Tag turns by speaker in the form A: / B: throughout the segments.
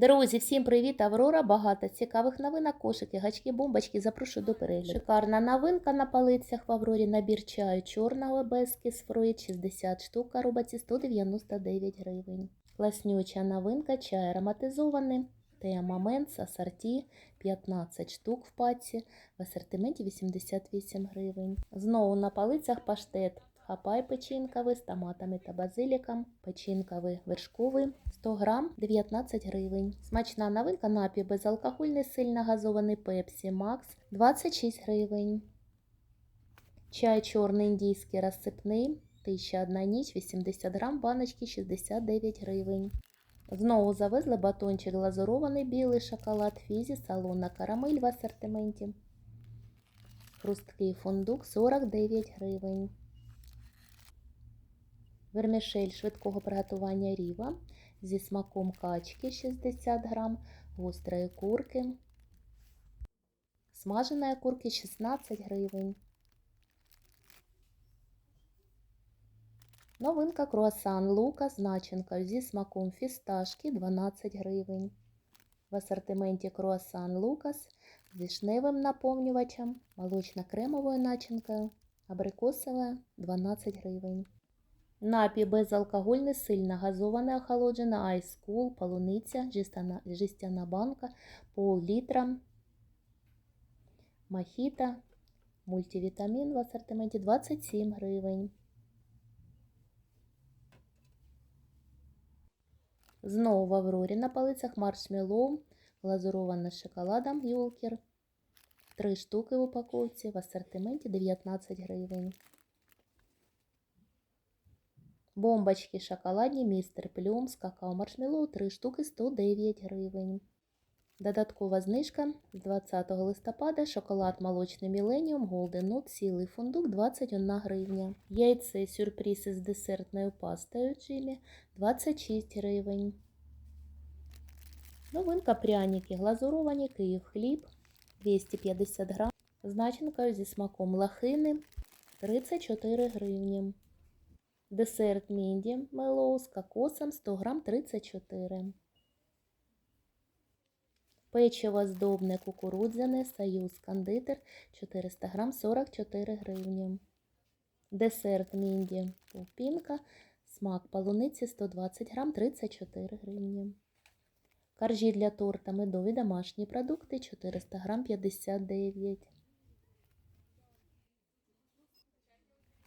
A: Друзі, всім привіт! Аврора. Багато цікавих новинок, кошики, гачки, бомбочки. Запрошую до перегляду. Шикарна новинка на полицях в Аврорі. Набір чаю чорного без кисфруїт 60 штук, коробці 199 гривень. Класнюча новинка, чай ароматизований. Теа Момент, асорті 15 штук в паці, в асортименті 88 гривень. Знову на полицях паштет. Хапай печінковий з томатами та базиліком, печінковий вершковий 100 грам 19 гривень. Смачна новинка напій безалкогольний сильно газований Пепсі Макс 26 гривень. Чай чорний індійський розсипний 1001 ніч 80 грам, баночки 69 гривень. Знову завезли батончик глазурований білий шоколад Фізі, салонна карамель в асортименті. Хрусткий фундук 49 гривень. Вермішель швидкого приготування ріва зі смаком качки 60 грам, гострої курки, смаженої курки 16 гривень. Новинка круасан лука з начинкою зі смаком фісташки 12 гривень. В асортименті круасан лукас з вишневим наповнювачем, молочно-кремовою начинкою, абрикосовою 12 гривень. Напій безалкогольний, сильно газована охолоджена, Ice Cool, полуниця, жестяна, жестяна банка, пол-літра, мохіто, мультивітамін в асортименті 27 гривень. Знову в Аврорі на полицях маршмеллоу, глазурована шоколадом Юлкер. Три штуки в упаковці в асортименті 19 гривень. Бомбочки шоколадні містер Плюм з какао маршмеллоу 3 штуки 109 гривень. Додаткова знижка з 20 листопада шоколад молочний Millennium Golden Nut цілий фундук 21 гривня. Яйце сюрприз із десертною пастою Джимі 26 гривень. Новинка пряники глазуровані Київ хліб 250 грам з зі смаком лахини 34 гривні. Десерт Мінді Мелоу з кокосом 100 грам 34. Печиво здобне кукурудзяне Союз кондитер 400 грам 44 гривні. Десерт Мінді Пупінка. Смак полуниці 120 грам 34 гривні. Коржі для торта медові домашні продукти 400 грам 59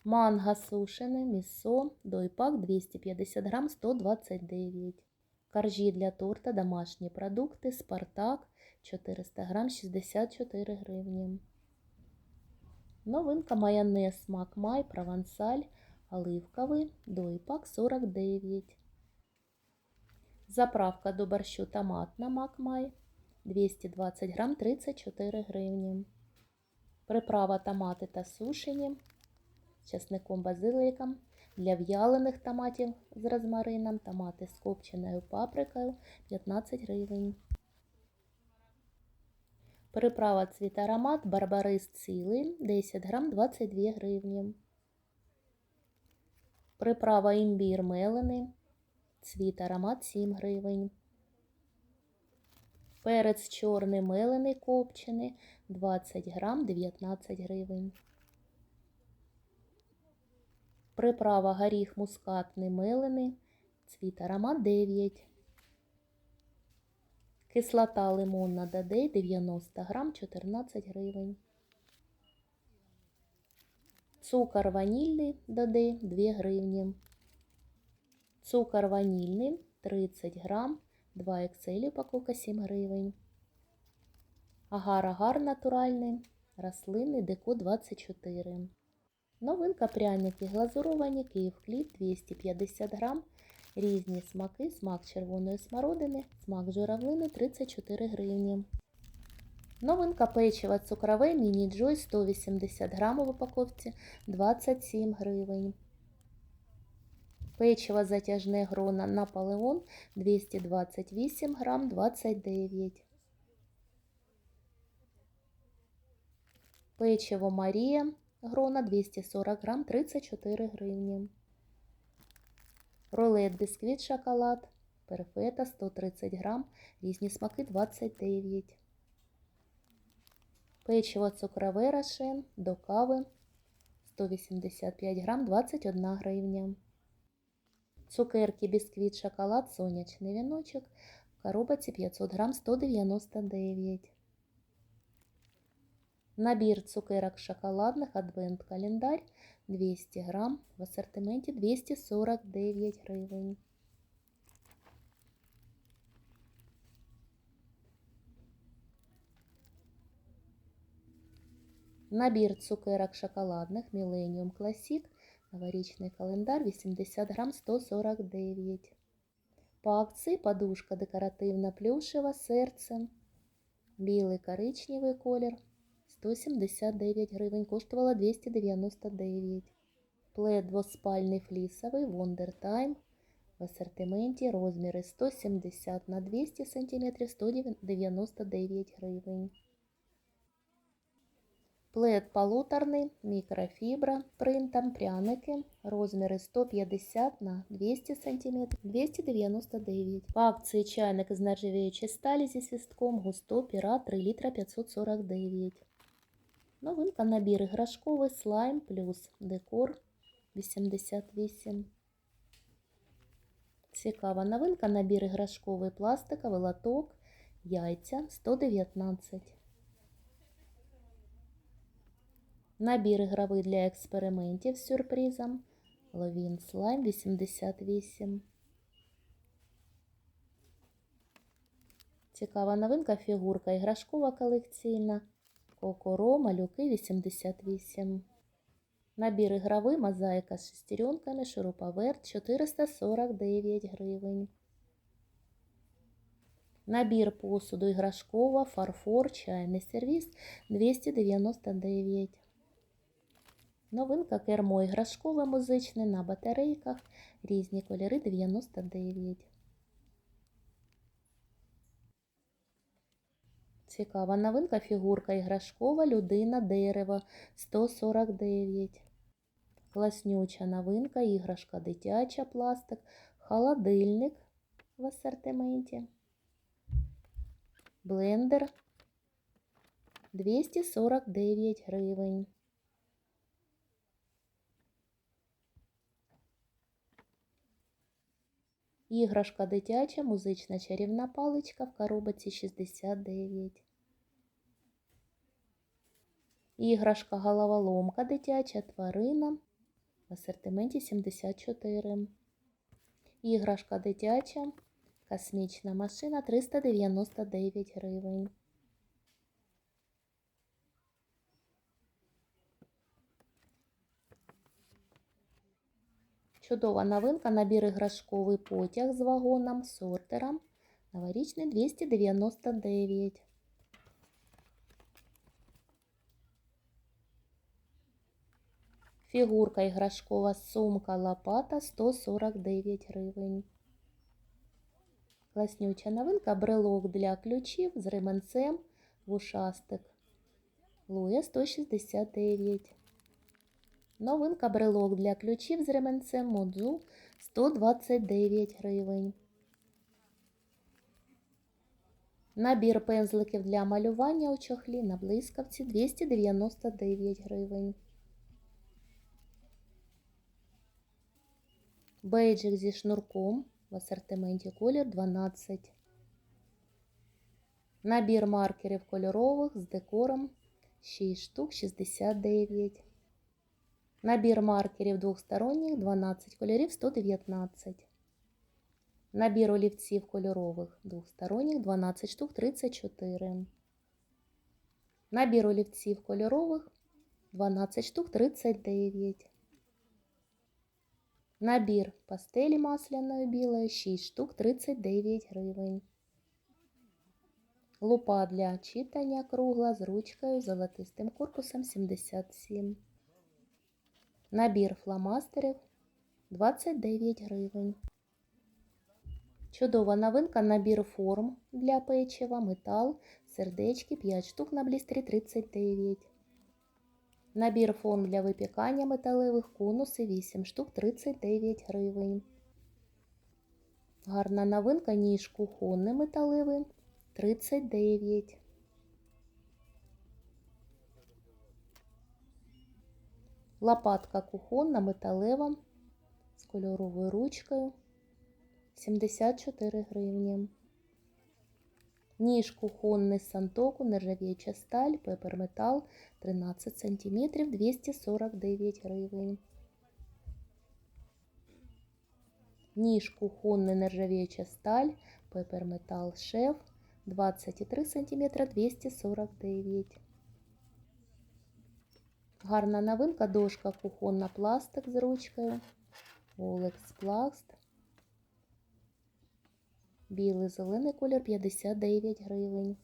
A: Манго сушене, місо, дойпак 250 грам 129. Коржі для торта, домашні продукти, Спартак 400 грам 64 гривні. Новинка майонез Смак Май, Провансаль, оливковий, дойпак 49. Заправка до борщу томатна Мак Май 220 грам 34 гривні. Приправа томати та сушені часником базиликом для в'ялених томатів з розмарином, томати з копченою паприкою 15 гривень. Приправа цвіт аромат барбарис цілий 10 грам 22 гривні. Приправа імбір мелений, цвіт аромат 7 гривень. Перець чорний мелений копчений 20 грам 19 гривень. Приправа горіх мускатний мелений, цвіт аромат 9. Кислота лимонна Дадей 90 грам 14 гривень. Цукор ванільний Дадей 2 гривні. Цукор ванільний 30 грам, 2 XL упаковка 7 гривень. Агар-агар натуральний, рослинний деко 24. Новинка пряники глазуровані Київ хліб 250 грам. Різні смаки, смак червоної смородини, смак журавлини 34 гривні. Новинка печива цукрове міні Джой 180 грам в упаковці 27 гривень. Печиво затяжне грона Наполеон 228 грам 29. Печиво Марія грона 240 грам 34 гривні. Рулет бісквіт шоколад перфета 130 грам, різні смаки 29. Печиво цукрове рошен до кави 185 грам, 21 гривня. Цукерки, бісквіт, шоколад, сонячний віночок в коробці 500 грам, 199. Набір цукерок шоколадних адвент-календар 200 грам в асортименті 249 гривень. Набір цукерок шоколадних Millennium Classic Новорічний календар 80 грам 149. По акції подушка декоративна плюшева серце. Білий коричневий колір 179 гривень, коштувала 299. Плед двоспальний флісовий Wonder Time в асортименті розміри 170 на 200 см 199 гривень. Плед полуторний, мікрофібра, принтом пряники, розміри 150 на 200 см 299. По акції чайник з нержавіючої сталі зі свістком густо піра 3 літра 549. Новинка набір іграшковий слайм плюс декор 88. Цікава новинка набір іграшковий пластиковий лоток, яйця 119. Набір ігровий для експериментів з сюрпризом. Ловін слайм 88. Цікава новинка фігурка іграшкова колекційна. Кокоро, малюки 88. Набір ігровий мозаїка з шестеренками, шуруповерт 449 гривень. Набір посуду іграшкова, фарфор, чайний сервіс 299. Новинка кермо іграшкове музичне на батарейках. Різні кольори 99. Цікава новинка фігурка іграшкова, людина, дерево 149. Класнюча новинка, іграшка дитяча, пластик, холодильник в асортименті. Блендер 249 гривень. Іграшка дитяча, музична чарівна паличка в коробці 69. Іграшка головоломка дитяча тварина в асортименті 74. Іграшка дитяча, космічна машина 399 гривень. Чудова новинка, набір іграшковий потяг з вагоном, сортером. Новорічний 299. Фігурка іграшкова сумка лопата 149 гривень. Класнюча новинка брелок для ключів з ременцем вушастик. Луя 169. Новинка брелок для ключів з ременцем Модзу 129 гривень. Набір пензликів для малювання у чохлі на блискавці 299 гривень. Бейджик зі шнурком в асортименті колір 12. Набір маркерів кольорових з декором 6 штук 69. Набір маркерів двохсторонніх 12 кольорів 119. Набір олівців кольорових двохсторонніх 12 штук 34. Набір олівців кольорових 12 штук 39. Набір пастелі масляної білої 6 штук 39 гривень. Лупа для читання кругла з ручкою золотистим корпусом 77. Набір фломастерів 29 гривень. Чудова новинка набір форм для печива, метал, сердечки 5 штук на блістері 39. Набір форм для випікання металевих конуси 8 штук 39 гривень. Гарна новинка, ніж кухонний металевий 39. Лопатка кухонна металева з кольоровою ручкою 74 гривні. Ніж кухонний сантоку, нержавіюча сталь, пеперметал 13 см 249 гривень. Ніж кухонний нержавіюча сталь, пеперметал шеф 23 см 249. Гарна новинка, дошка кухонна пластик з ручкою. Олекс Пласт. Білий зелений колір 59 гривень.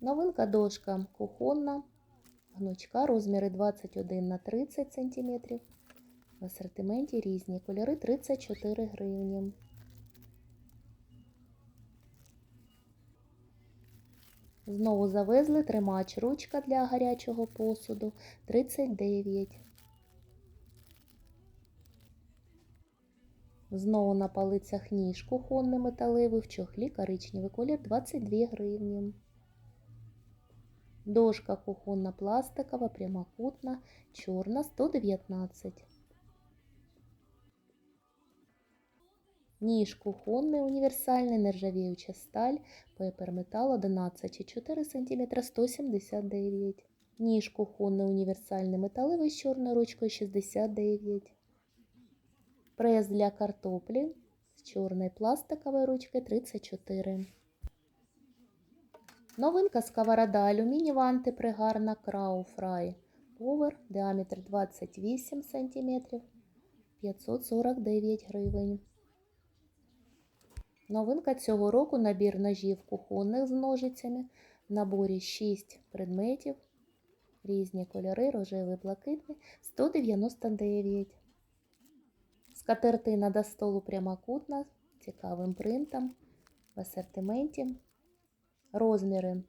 A: Новинка дошка кухонна. Гнучка розміри 21 на 30 см. В асортименті різні кольори 34 гривні. Знову завезли тримач ручка для гарячого посуду 39. Знову на полицях ніж кухонний металевий в чохлі коричневий колір 22 гривні. Дошка кухонна пластикова, прямокутна, чорна 119. Ніж кухонний універсальний, нержавіюча сталь, пеперметал 11,4 см 179. Ніж кухонний універсальний металевий з чорною ручкою 69. Прес для картоплі з чорної пластикової ручки 34. Новинка сковорода алюмінієва антипригарна Крау Фрай Power, діаметр 28 см 549 гривень. Новинка цього року набір ножів кухонних з ножицями. В наборі 6 предметів. Різні кольори, рожевий, блакитний 199. Скатертина до столу прямокутна цікавим принтом в асортименті. Розміри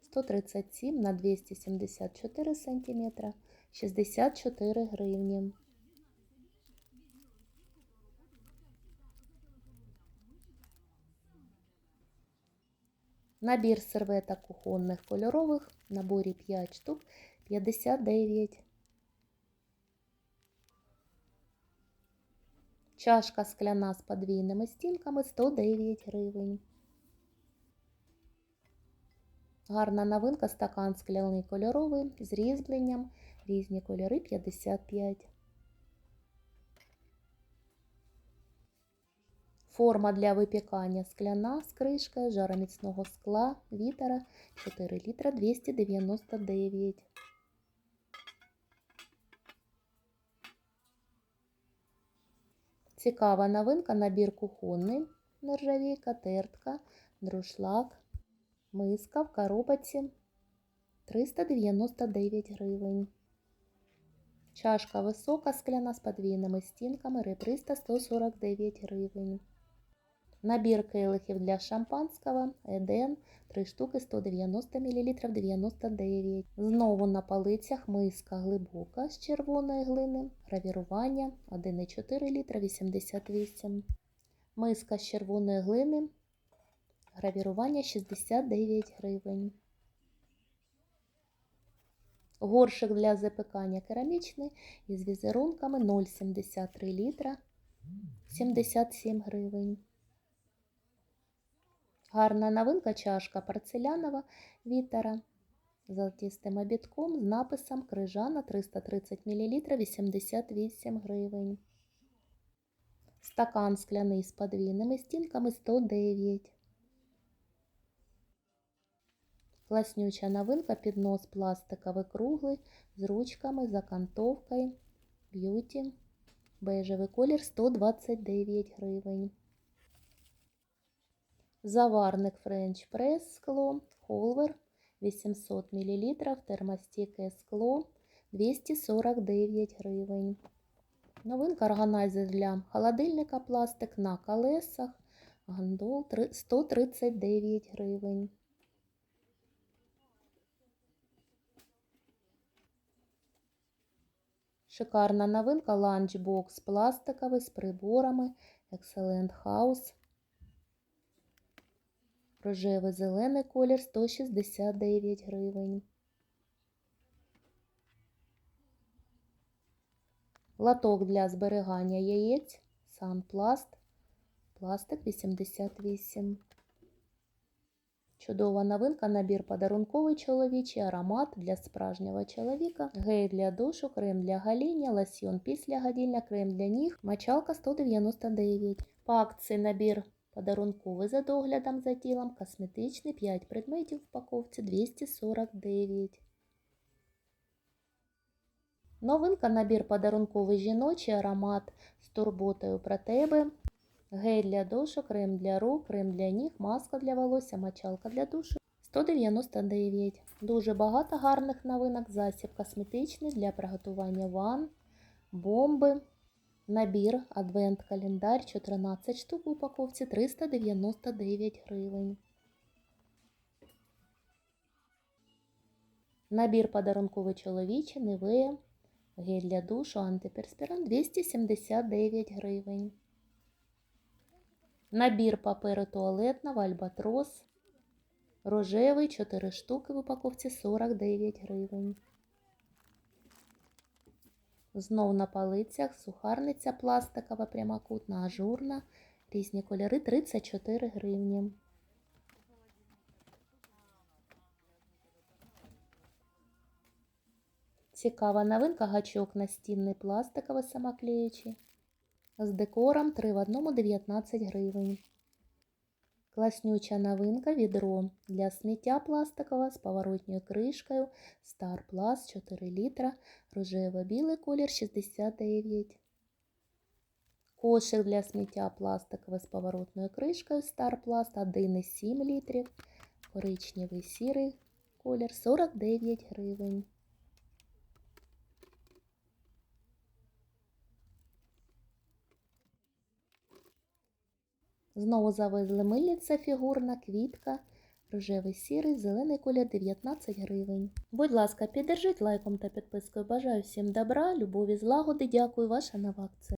A: 137 на 274 см 64 гривні. Набір серветок кухонних кольорових в наборі 5 штук 59. Чашка скляна з подвійними стінками 109 гривень. Гарна новинка стакан скляний кольоровий з різьбленням. Різні кольори 55. Форма для випікання скляна з кришкою жароміцного скла вітера 4 літра 299. Цікава новинка набір кухонний, нержавійка, тертка, друшлак, миска в коробці 399 гривень. Чашка висока скляна з подвійними стінками ребриста 149 гривень. Набір келихів для шампанського Еден 3 штуки 190 мл 99. Знову на полицях миска глибока з червоної глини, гравірування 1,4 літра 88. Миска з червоної глини, гравірування 69 гривень. Горшик для запікання керамічний із візерунками 0,73 літра 77 гривень. Гарна новинка чашка порцелянова вітера з золотистим обідком з написом крижана 330 мл 88 гривень. Стакан скляний з подвійними стінками 109. Класнюча новинка піднос пластиковий круглий з ручками, закантовкою, б'юті, бежевий колір 129 гривень. Заварник French Press скло, холвер 800 мл, термостійке скло 249 гривень. Новинка органайзер для холодильника пластик на колесах, гандол 139 гривень. Шикарна новинка ланчбокс пластиковий з приборами. Excellent House. Рожевий зелений колір 169 гривень. Латок для зберігання яєць. Санпласт. Пластик 88. Чудова новинка, набір подарунковий чоловічий, аромат для справжнього чоловіка, гель для душу, крем для гоління, лосьйон після гоління, крем для ніг, мочалка 199. По акції набір подарунковий за доглядом за тілом, косметичний, 5 предметів в упаковці 249. Новинка набір подарунковий жіночий аромат з турботою про тебе. Гель для душу, крем для рук, крем для ніг, маска для волосся, мочалка для душу. 199. Дуже багато гарних новинок. Засіб косметичний для приготування ванн, бомби. Набір адвент-календар 14 штук в упаковці 399 гривень. Набір подарунковий чоловічий, Невея, гель для душу, антиперспірант 279 гривень. Набір паперу туалетного Альбатрос. Рожевий 4 штуки в упаковці 49 гривень. Знов на полицях сухарниця пластикова прямокутна, ажурна. Різні кольори 34 гривні. Цікава новинка гачок настінний пластиковий самоклеючий. З декором 3 в одному 19 гривень. Класнюча новинка відро для сміття пластикове з поворотньою кришкою Star Plus 4 літра, рожево-білий колір 69. Кошик для сміття пластикове з поворотною кришкою Star Plus 1,7 літрів, коричневий сірий колір 49 гривень. Знову завезли мильниця фігурна, квітка, рожевий сірий, зелений колір 19 гривень. Будь ласка, піддержіть лайком та підпискою. Бажаю всім добра, любові, злагоди. Дякую, ваша нова акція.